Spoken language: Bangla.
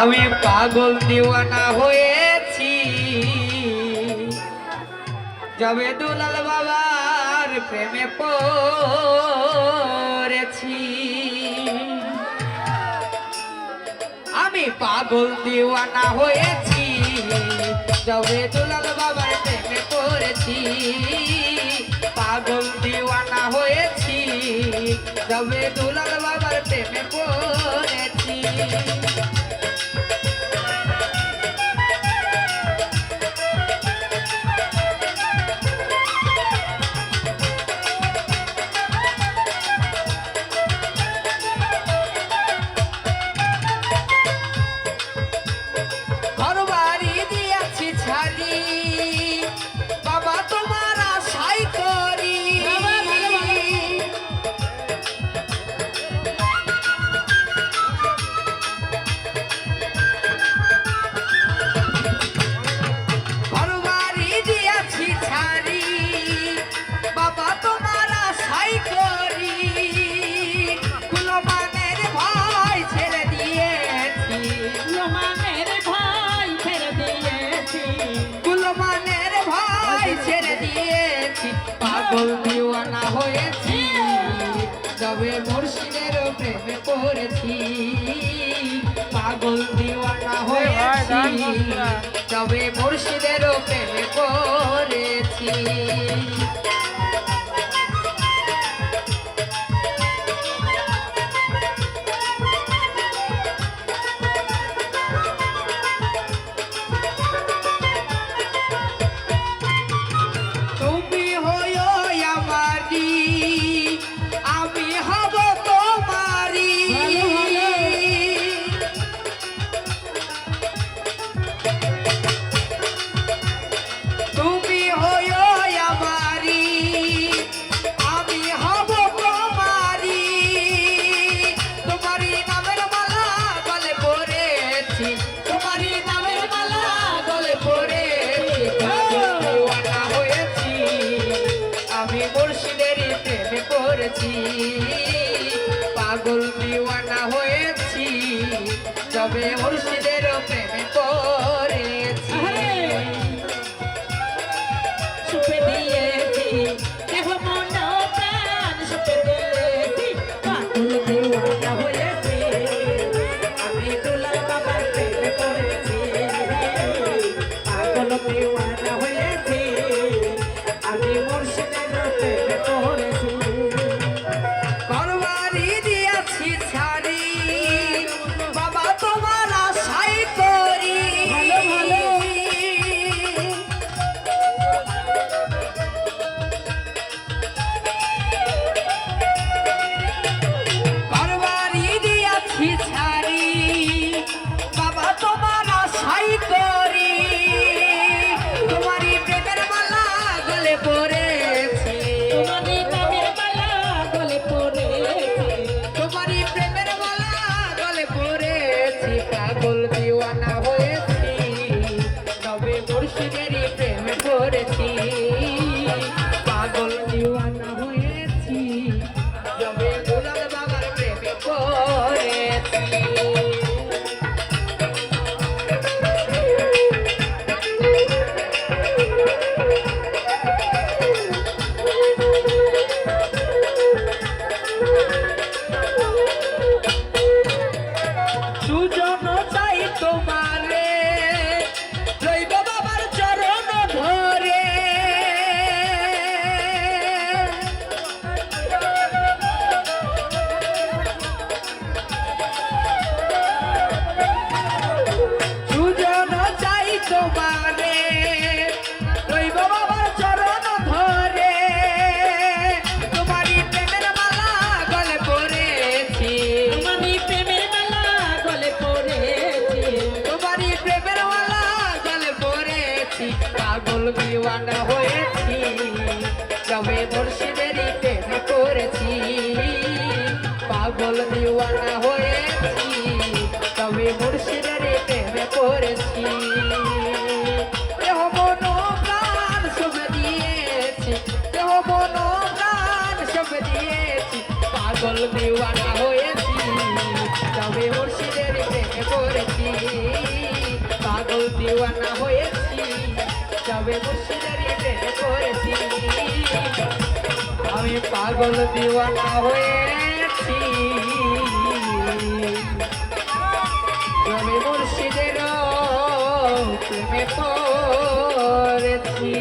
আমি পাগল দিওয়ানা হয়েছি। যাবে দুলাল বাবার প্রেমে পড়েছি। আমি পাগল দিওয়ানা হয়েছি, যবে দুলাল বাবার প্রেমে পড়েছি। পাগল দিওয়ানা হয়েছি, যবে দুলাল বাবার প্রেমে পড়েছি। পাগল দিওয়ানা হয়েছি। তবে মুর্শিদের প্রেমে পড়েছি। পাগল দিওয়ানা হয়েছি। তবে মুর্শিদের প্রেমে পড়েছি। মুর্শিদের প্রেমে পড়েছি পাগল দিওয়ানা হয়েছি, তবে মুর্শিদের প্রেমে পড়েছি সুপে দিয়েছি আমি দুলাল বাবার প্রেমে আমি পড়েছি সুজন পাগল দিওয়ানা হয়েছি তবে মুর্শিদেরই প্রেমে করেছি। পাগল দিওয়ানা হয়েছি তবে মুর্শিদেরই প্রেমে করেছি। পাগল দিওয়ানা হয়েছি তবে মুর্শিদের প্রেমে পড়েছি পাগল দিওয়ানা হয়েছি তবে মুর্শিদের আমি পাগল দিওয়ানা হয়েছি। তবে মুর্শিদের প্রেমে পড়েছি।